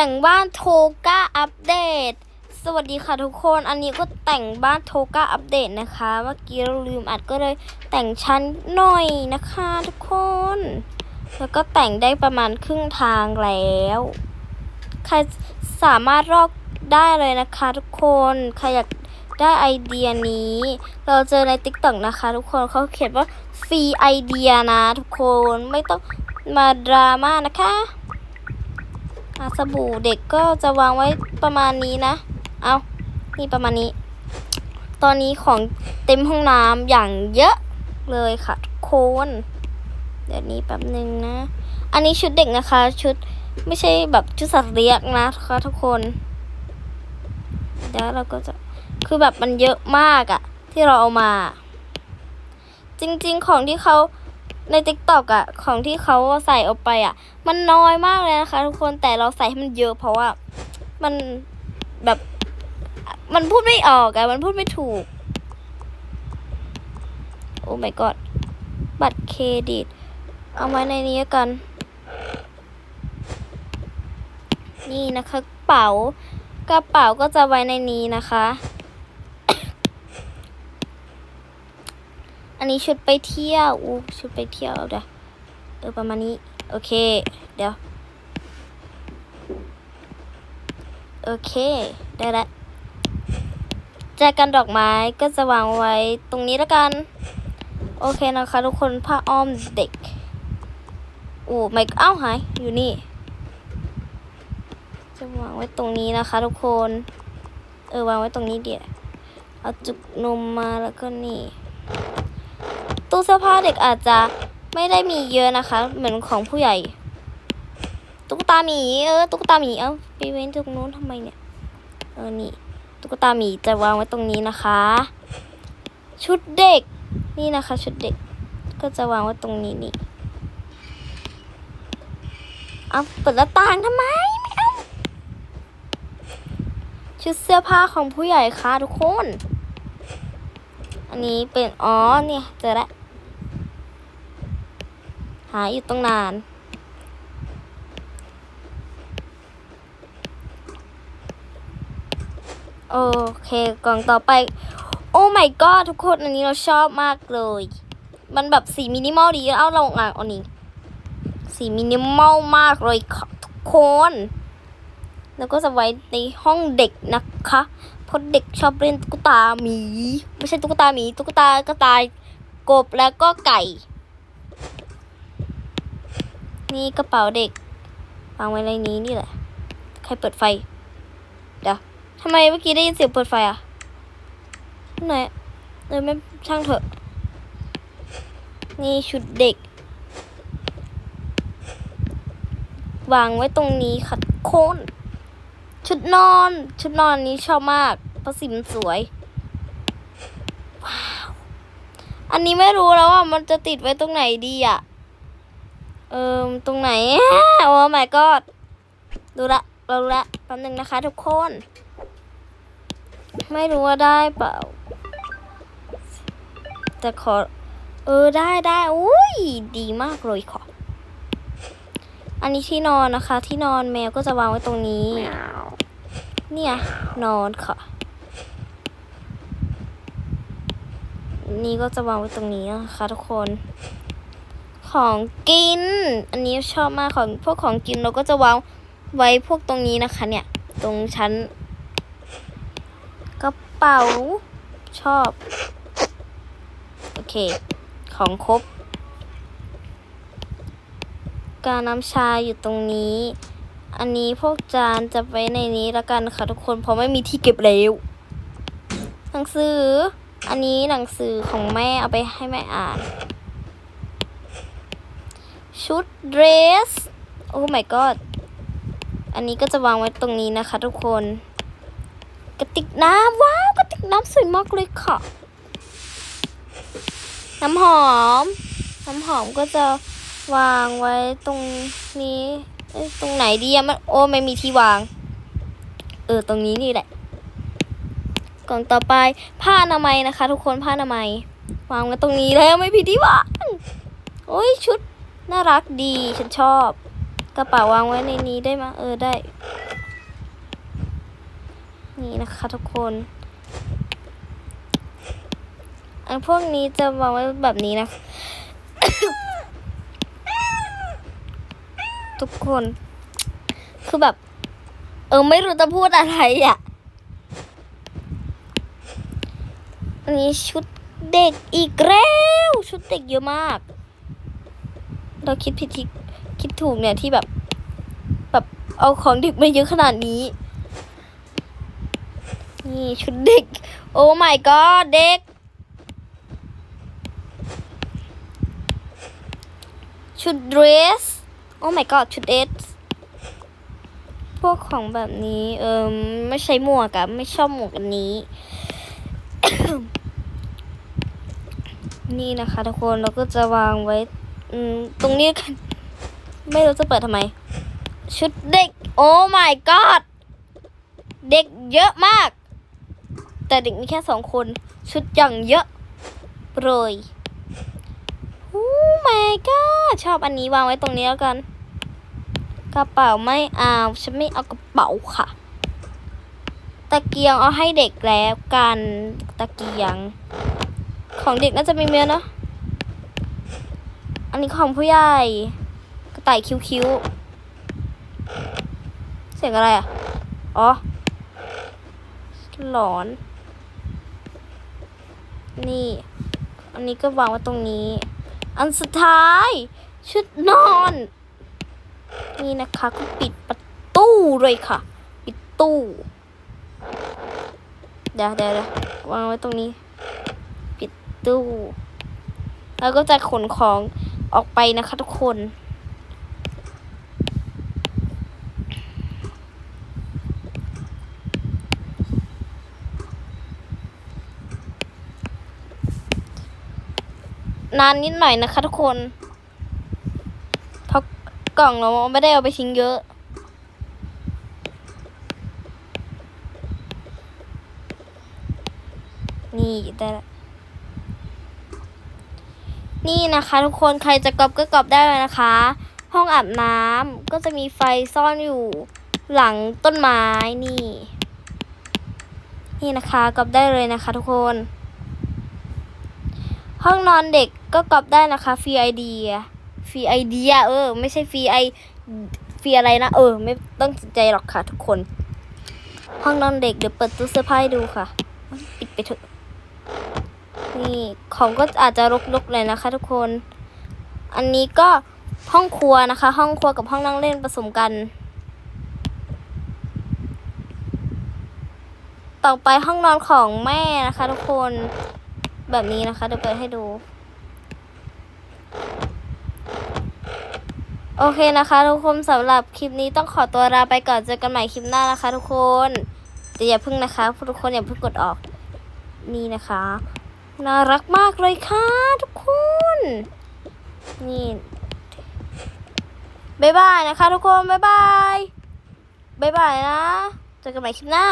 แต่งบ้านโทก้าอัปเดต สวัสดีค่ะทุกคน อันนี้ก็แต่งบ้านโทก้าอัปเดตนะคะ เมื่อกี้เราลืมอัดก็เลยแต่งชั้นหน่อยนะคะทุกคน แล้วก็แต่งได้ประมาณครึ่งทางแล้ว ใครสามารถรอกได้เลยนะคะทุกคน ใครอยากได้ไอเดียนี้ เราเจอในติ๊กต็อกนะคะ ทุกคนเขาเขียนว่าฟรีไอเดียนะ ทุกคน ไม่ต้องมาดราม่านะคะอะ สบู่เด็กก็จะวางไว้ประมาณนี้นะ เอานี่ประมาณนี้ ตอนนี้ของเต็มห้องน้ำอย่างเยอะเลยค่ะทุกคนเดี๋ยวนี้แป๊บหนึ่งนะ อันนี้ชุดเด็กนะคะ ชุดไม่ใช่แบบชุดสัตว์เลี้ยงนะคะทุกคนเดี๋ยวเราก็จะคือแบบมันเยอะมากอะที่เราเอามา จริง ๆ ของที่เขา ในติ๊กต็อกอะของที่เขาใส่ออกไปอะมันน้อยมากเลยนะคะ ทุกคนแต่เราใส่ให้มันเยอะเพราะว่ามันแบบมันพูดไม่ออกอะมันพูดไม่ถูก โอ้ my god บัตรเครดิต เอาไว้ในนี้กัน นี่นะคะกระเป๋ากระเป๋าก็จะไว้ในนี้นะคะ อันนี้ชุดไปเที่ยวอู้ชุดไปเที่ยวเดี๋ยวเออประมาณนี้ โอเค เดี๋ยว โอเค ได้ล้วแจกันดอกไม้ก็จะวางไว้ตรงนี้แล้วกัน โอเคนะคะทุกคนผ้าอ้อมเด็กโอ้ไม่เอ้าหายอยู่นี่ จะวางไว้ตรงนี้นะคะ ทุกคน เออวางไว้ตรงนี้เดี๋ยวเอาจุกนมมาแล้วก็นี่ ตู้เสื้อผ้าเด็กอาจจะไม่ได้มีเยอะนะคะ เหมือนของผู้ใหญ่ ตุ๊กตาหมีเออตุ๊กตาหมีเอ้าไปเว้นตรงนู้นทำไมเนี่ยเออนี่ตุ๊กตาหมีจะวางไว้ตรงนี้นะคะ ชุดเด็กนี่นะคะ ชุดเด็กก็จะวางไว้ตรงนี้นี่เอาเปิดหน้าต่างทำไมไม่เอาชุดเสื้อผ้าของผู้ใหญ่ค่ะทุกคน อันนี้เป็นอ๋อเนี่ยเจอแล้ว หาอยู่ตั้งนาน โอเคกล่องต่อไป โอ้ my god ทุกคนอันนี้เราชอบมากเลย มันแบบสีมินิมอลดี เอาลงอะอันนี้ สีมินิมอลมากเลยค่ะทุกคน แล้วก็จะไว้ในห้องเด็กนะคะเพราะเด็กชอบเล่นตุ๊กตาหมี ไม่ใช่ตุ๊กตาหมี ตุ๊กตากระต่ายกบแล้วก็ไก่ นี่กระเป๋าเด็กวางไว้ในนี้นี่แหละ ใครเปิดไฟ เดี๋ยวทำไมเมื่อกี้ได้ยินเสียงเปิดไฟอะไหนเออไม่ช่างเถอะ นี่ชุดเด็ก วางไว้ตรงนี้ค่ะทุกคนชุดนอน ชุดนอนนี้ชอบมากเพราะสีมันสวย ว้าว อันนี้ไม่รู้แล้วว่ามันจะติดไว้ตรงไหนดีอะ เอิมตรงไหนโอ้ my god ดูละเรารู้ละแป๊บนึงนะคะทุกคน ไม่รู้ว่าได้เปล่า แต่ขอ เออได้ได้อุ้ยดีมากเลยค่ะอันนี้ที่นอนนะคะ ที่นอนแมวก็จะวางไว้ตรงนี้ เนี่ยนอนค่ะ นี่ก็จะวางไว้ตรงนี้นะคะทุกคน ของกิน อันนี้ชอบมากของพวกของกินเราก็จะวางไว้พวกตรงนี้นะคะ เนี่ย ตรงชั้นกระเป๋าชอบ โอเค ของครบ การน้ำชาอยู่ตรงนี้ อันนี้พวกจานจะไว้ในนี้ล้วกันค่ะทุกคนเพราะไม่มีที่เก็บแล้วหนังสือ อันนี้หนังสือของแม่เอาไปให้แม่อ่าน ชุดเดรส โอ้ my god อันนี้ก็จะวางไว้ตรงนี้นะคะทุกคน กระติกน้ำว้าวกระติกน้ำสวยมากเลยค่ะ น้ำหอม น้ำหอมก็จะวางไว้ตรงนี้ตรงไหนดีอะมันโอ้ไม่มีที่วาง เออตรงนี้นี่แหละ กล่องต่อไปผ้าอนามัยนะคะ ทุกคนผ้าอนามัยวางไว้ตรงนี้แล้วไม่ผิดที่วางโอ้ยชุด น่ารักดีฉันชอบ กระเป๋าวางไว้ในนี้ได้ไหมยเออได้ นี่นะคะทุกคนอันพวกนี้จะวางไว้แบบนี้นะ ทุกคน คือแบบ เออไม่รู้จะพูดอะไรอะ อันนี้ชุดเด็กอีกแล้ว ชุดเด็กเยอะมาก เราคิดผิดที่คิดถูกเนี่ยที่แบบ แบบเอาของเด็กมาเยอะขนาดนี้ นี่ชุดเด็ก โอ้ my god เด็ก ชุดเดรส โอ้ my god ชุดเดรสพวกของแบบนี้ เออไม่ใช่หมวกอะไม่ชอบหมวกอันนี้ นี่นะคะทุกคนเราก็จะวางไว้ อืม ตรงนี้กัน ไม่รู้จะเปิดทำไม ชุดเด็ก โอ้ my god เด็กเยอะมาก แต่เด็กมีแค่สองคน ชุดอย่างเยอะเลยโอ้ my god ชอบอันนี้วางไว้ตรงนี้แล้วกัน กระเป๋าไม่เอาฉันไม่เอากระเป๋าค่ะ ตะเกียงเอาให้เด็กแล้วกัน ตะเกียง ของเด็กน่าจะมีเมียเนอะ นนี้ของผู้ใหญ่กระต่ายคิ้วๆเสียงอะไรอะ อ๋อ หลอน นี่ อันนี้ก็วางไว้ตรงนี้ อันสุดท้าย ชุดนอน นี่นะคะก็ปิดประตูเลยค่ะ ปิดตู้ เดี๋ยวเดี๋ยวเดี๋ยววางไว้ตรงนี้ ปิดตู้แล้วก็จะขนของ ออกไปนะคะทุกคน นานนิดหน่อยนะคะทุกคน เพราะกล่องเราไม่ได้เอาไปทิ้งเยอะนี่ได้ละ นี่นะคะ ทุกคนใครจะกรอบก็กรอบได้เลยนะคะ ห้องอาบน้ำก็จะมีไฟซ่อนอยู่หลังต้นไม้นี่ นี่นะคะกรอบได้เลยนะคะ ทุกคน ห้องนอนเด็กก็กรอบได้นะคะฟรีไอเดียฟรีไอเดียเออ ไม่ใช่ฟรีไอฟรีอะไรนะเออ ไม่ต้องสนใจหรอกค่ะ ทุกคน ห้องนอนเด็กเดี๋ยวเปิดตู้เสื้อผ้าให้ดูค่ะ ปิดไปเถอะ นี่ของก็อาจจะรกๆเลยนะคะ ทุกคน อันนี้ก็ห้องครัวนะคะ ห้องครัวกับห้องนั่งเล่นผสมกัน ต่อไปห้องนอนของแม่นะคะ ทุกคนแบบนี้นะคะเดี๋ยวเปิดให้ดู โอเคนะคะ ทุกคนสำหรับคลิปนี้ต้องขอตัวลาไปก่อนเจอกันใหม่คลิปหน้านะคะ ทุกคนแต่อย่าเพิ่งนะคะทุกคนอย่าเพิ่งกดออกนี่นะคะ น่ารักมากเลยค่ะทุกคน นี่บายบายนะคะทุกคนบายบายบายบายนะ เจอกันใหม่คลิปหน้า